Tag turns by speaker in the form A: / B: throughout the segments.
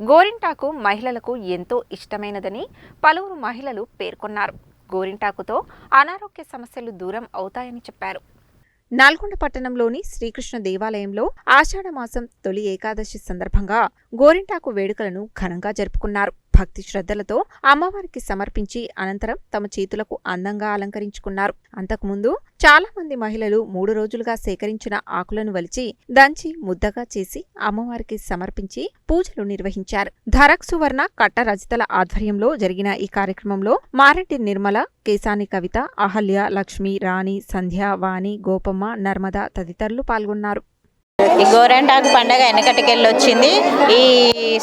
A: గోరింటాకు మహిళలకు ఎంతో ఇష్టమైనదని పలువురు మహిళలు పేర్కొన్నారు. గోరింటాకుతో అనారోగ్య సమస్యలు దూరం అవుతాయని చెప్పారు. నల్గొండ పట్టణంలోని శ్రీకృష్ణ దేవాలయంలో ఆషాఢ మాసం తొలి ఏకాదశి సందర్భంగా గోరింటాకు వేడుకలను ఘనంగా జరుపుకున్నారు. భక్తి శ్రద్ధలతో అమ్మవారికి సమర్పించి అనంతరం తమ చేతులకు అందంగా అలంకరించుకున్నారు. అంతకుముందు చాలా మంది మహిళలు మూడు రోజులుగా సేకరించిన ఆకులను వలిచి దంచి ముద్దగా చేసి అమ్మవారికి సమర్పించి పూజలు నిర్వహించారు. ధరక్ సువర్ణ కట్ట రజితల ఆధ్వర్యంలో జరిగిన ఈ కార్యక్రమంలో మారెడ్డి నిర్మల కేశాని కవిత అహల్య లక్ష్మి రాణి సంధ్య వాణి గోపమ్మ నర్మద తదితరులు పాల్గొన్నారు.
B: ఈ గోరెంటాకు పండగ వెనకటికెళ్ళి వచ్చింది ఈ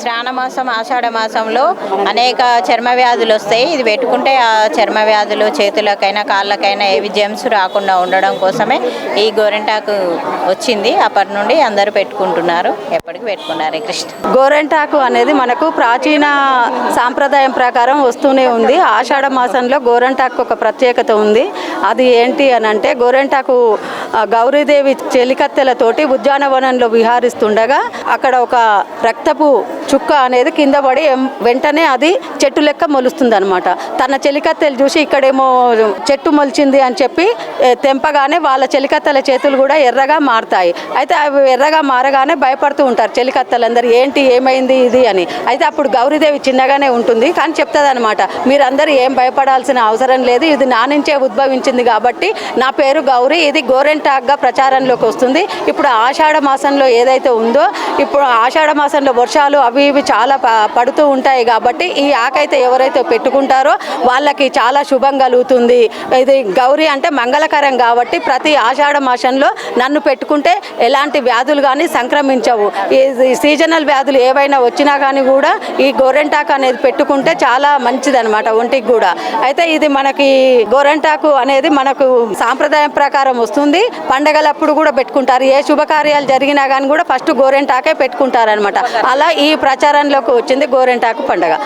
B: శ్రావణ మాసం ఆషాఢ మాసంలో అనేక చర్మ వ్యాధులు వస్తాయి. ఇది పెట్టుకుంటే ఆ చర్మ వ్యాధులు చేతులకైనా కాళ్ళకైనా ఏవి జెమ్స్ రాకుండా ఉండడం కోసమే ఈ గోరెంటాకు వచ్చింది. అప్పటి నుండి అందరూ పెట్టుకుంటున్నారు. ఎప్పటికీ పెట్టుకున్నారు. కృష్ణ.
C: గోరెంటాకు అనేది మనకు ప్రాచీన సాంప్రదాయం ప్రకారం వస్తూనే ఉంది. ఆషాఢ మాసంలో గోరెంటాకు ఒక ప్రత్యేకత ఉంది. అది ఏంటి అని అంటే గోరెంటాకు గౌరీదేవి చెలికత్తెలతోటి ఉద్యానవనంలో విహారిస్తుండగా అక్కడ ఒక రక్తపు చుక్క అనేది కింద పడి వెంటనే అది చెట్టు లెక్క మొలుస్తుంది అనమాట తన చెలికత్తెలు చూసి ఇక్కడేమో చెట్టు మొలిచింది అని చెప్పి తెంపగానే వాళ్ళ చెలికత్తెల చేతులు కూడా ఎర్రగా మారుతాయి. అయితే అవి ఎర్రగా మారగానే భయపడుతూ ఉంటారు చెలికత్తలందరూ ఏంటి ఏమైంది ఇది? అని. అయితే అప్పుడు గౌరీదేవి చిన్నగానే ఉంటుంది కానీ చెప్తుంది అనమాట మీరందరూ ఏం భయపడాల్సిన అవసరం లేదు ఇది నా నుంచే ఉద్భవించింది కాబట్టి నా పేరు గౌరీ ఇది గోరెంటాక్గా ప్రచారంలోకి వస్తుంది. ఇప్పుడు ఆషాఢ మాసంలో ఏదైతే ఉందో ఇప్పుడు ఆషాఢ మాసంలో వర్షాలు అవి ఇవి చాలా పడుతూ ఉంటాయి కాబట్టి ఈ ఆకైతే ఎవరైతే పెట్టుకుంటారో వాళ్ళకి చాలా శుభం కలుగుతుంది. ఇది గౌరీ అంటే మంగళకరం కాబట్టి ప్రతి ఆషాఢ మాసంలో నన్ను పెట్టుకుంటే ఎలాంటి వ్యాధులు కానీ సంక్రమించవు. ఈ సీజనల్ వ్యాధులు ఏవైనా వచ్చినా కానీ కూడా ఈ గోరెంటాకు అనేది పెట్టుకుంటే చాలా మంచిదనమాట ఒంటికి కూడా. అయితే ఇది మనకి గోరెంటాకు అనేది మనకు సాంప్రదాయం ప్రకారం వస్తుంది. పండగలప్పుడు కూడా పెట్టుకుంటారు. ఏ శుభకార్యాలు జరిగినా కానీ కూడా ఫస్ట్ గోరెంటాకే పెట్టుకుంటారనమాట అలా ఈ ప్రచారంలోకి వచ్చింది గోరెంటాకు పండగ.